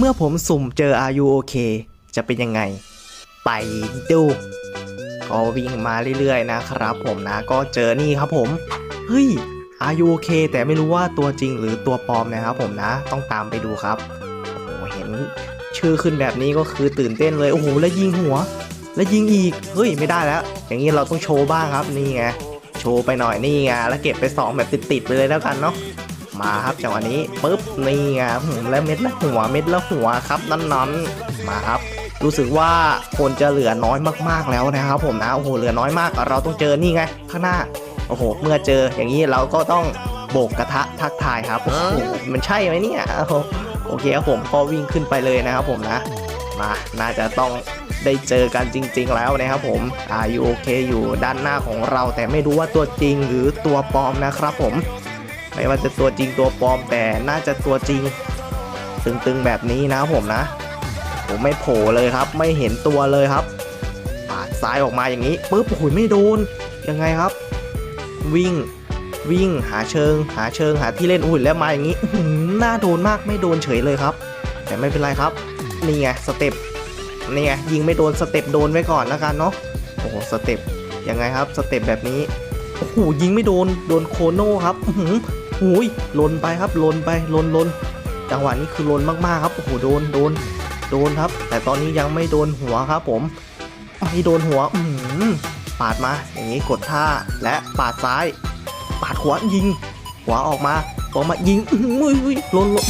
เมื่อผมสุ่มเจอ Are you OK จะเป็นยังไง ไปดู ก็วิ่งมาเรื่อยๆนะครับผมนะ ก็เจอนี่ครับผม เฮ้ย Are you OK แต่ไม่รู้ว่าตัวจริงหรือตัวปลอมนะครับผมนะ ต้องตามไปดูครับ โอ้เห็นชื่อขึ้นแบบนี้ก็คือตื่นเต้นเลย โอ้โห แล้วยิงหัว แล้วยิงอีก เฮ้ย ไม่ได้แล้ว อย่างนี้เราต้องโชว์บ้างครับ นี่ไง โชว์ไปหน่อยนี่ไง แล้วเก็บไปสองแบบติดๆไปเลยแล้วกันเนาะ มาครับจังหวะนี้ปุ๊บนี่ไงหืมแล้วเม็ดละหัวเม็ดละหัวครับนั่นนอนมาครับ รู้สึกว่าคนจะเหลือน้อยมากๆแล้วนะครับผมนะโอ้โหเหลือน้อยมาก เราต้องเจอนี่ไงข้างหน้าโอ้โห เมื่อเจออย่างนี้เราก็ต้องโบกกระทะทักทายครับโอ้โหมันใช่ไหมเนี่ยโอโหโอเคครับผมก็วิ่งขึ้นไปเลยนะครับผมนะมาน่าจะต้องได้เจอกันจริง ๆ แล้วนะครับผมอายุโอเคอยู่ด้านหน้าของเราแต่ไม่รู้ว่าตัวจริงหรือตัวปลอมนะครับผม ไม่ว่าจะตัวจริงตัวปลอมแต่น่าจะตัวจริง ตึงๆแบบนี้นะผมนะ ผมไม่โผล่เลยครับ ไม่เห็นตัวเลยครับปาดซ้ายออกมาอย่างนี้ปุ๊บโอ้โหไม่โดนยังไงครับ วิ่งวิ่งหาเชิง หาเชิงหาที่เล่นอุ้ยแล้วมาอย่างนี้อื้อหือน่าโดนมากไม่โดนเฉยเลยครับ แต่ไม่เป็นไรครับ นี่ไงสเต็ปนี่ไงยิงไม่โดนสเต็ปโดนไว้ก่อนแล้วกันเนาะโอ้โหสเต็ปยังไงครับสเต็ปแบบนี้โอ้โหยิงไม่โดนโดนโคโน่ครับ หือหุยลนไปครับลนไปลนลนจังหวะนี้คือลนมากๆครับโอ้โหโดนโดนโดนครับ แต่ตอนนี้ยังไม่โดนหัวครับ ผมไม่โดนหัวอือหือปาดมาอย่างนี้กดท่าและปาดซ้าย ปาดขวายิงขวาออกมาออกมายิงอุ้ยอุ้ยลนลน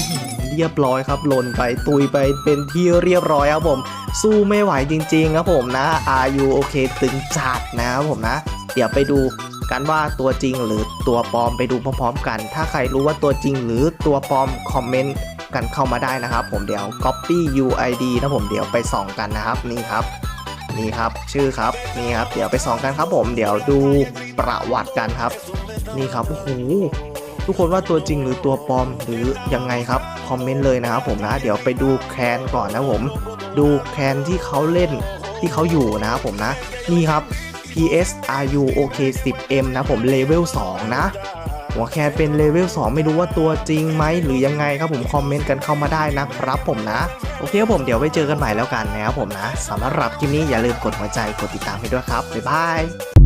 เรียบร้อยครับลนไปตุยไปเป็นที่เรียบร้อยครับผม สู้ไม่ไหวจริงๆครับผมนะอายุโอเคตึงจัดนะครับผมนะ เดี๋ยวไปดู กันว่าตัวจริงหรือตัวปลอมไปดูพร้อมๆกัน ถ้าใครรู้ว่าตัวจริงหรือตัวปลอมคอมเมนต์กันเข้ามาได้นะครับ ผมเดี๋ยว copy UID นะผมเดี๋ยวไปส่องกันนะครับนี่ครับนี่ครับชื่อครับนี่ครับ เดี๋ยวไปส่องกันครับผมเดี๋ยวดูประวัติกันครับ นี่ครับโอ้โหทุกคนว่าตัวจริงหรือตัวปลอมหรือยังไงครับคอมเมนต์เลยนะครับผมนะ เดี๋ยวไปดูแคนก่อนนะผม ดูแคนที่เขาเล่นที่เขาอยู่นะครับผมนะ นี่ครับ PS RU OK 10M นะผมเลเวล2นะ หัวแคนเป็นเลเวล2ไม่รู้ว่าตัวจริงไหมหรือยังไงครับผมคอมเมนต์กันเข้ามาได้นะครับผมนะ โอเคครับผมเดี๋ยวไว้เจอกันใหม่แล้วกันนะครับผมนะสำหรับคลิปนี้อย่าลืมกดหัวใจกดติดตามให้ด้วยครับ บ๊ายบาย